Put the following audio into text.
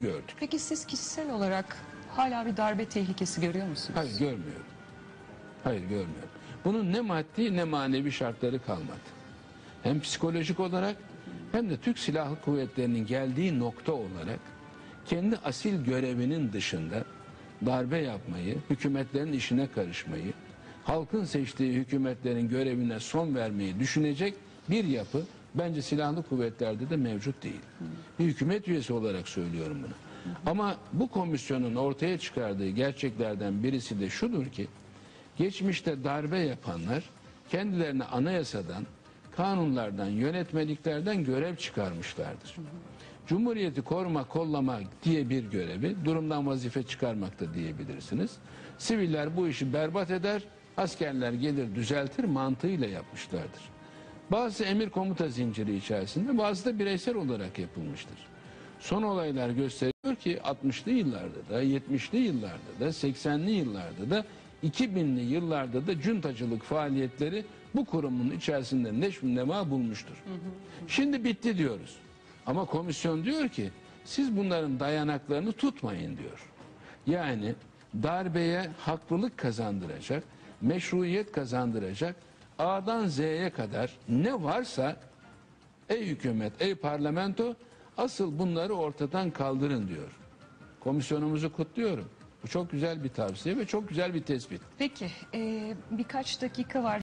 gördük. Peki siz kişisel olarak hala bir darbe tehlikesi görüyor musunuz? Hayır görmüyorum. Hayır görmüyorum. Bunun ne maddi ne manevi şartları kalmadı. Hem psikolojik olarak hem de Türk Silahlı Kuvvetleri'nin geldiği nokta olarak kendi asil görevinin dışında darbe yapmayı, hükümetlerin işine karışmayı, halkın seçtiği hükümetlerin görevine son vermeyi düşünecek bir yapı bence silahlı kuvvetlerde de mevcut değil. Bir hükümet üyesi olarak söylüyorum bunu. Ama bu komisyonun ortaya çıkardığı gerçeklerden birisi de şudur ki geçmişte darbe yapanlar kendilerine anayasadan, kanunlardan, yönetmeliklerden görev çıkarmışlardır. Cumhuriyeti koruma, kollama diye bir görevi, durumdan vazife çıkarmak da diyebilirsiniz. Siviller bu işi berbat eder, askerler gelir düzeltir mantığıyla yapmışlardır. Bazı emir komuta zinciri içerisinde, bazı da bireysel olarak yapılmıştır. Son olaylar gösteriyor ki 60'lı yıllarda da, 70'li yıllarda da, 80'li yıllarda da, 2000'li yıllarda da cuntacılık faaliyetleri bu kurumun içerisinde neşv nema bulmuştur. Şimdi bitti diyoruz. Ama komisyon diyor ki siz bunların dayanaklarını tutmayın diyor. Yani darbeye haklılık kazandıracak, meşruiyet kazandıracak A'dan Z'ye kadar ne varsa ey hükümet, ey parlamento asıl bunları ortadan kaldırın diyor. Komisyonumuzu kutluyorum. Bu çok güzel bir tavsiye ve çok güzel bir tespit. Peki e, birkaç dakika var.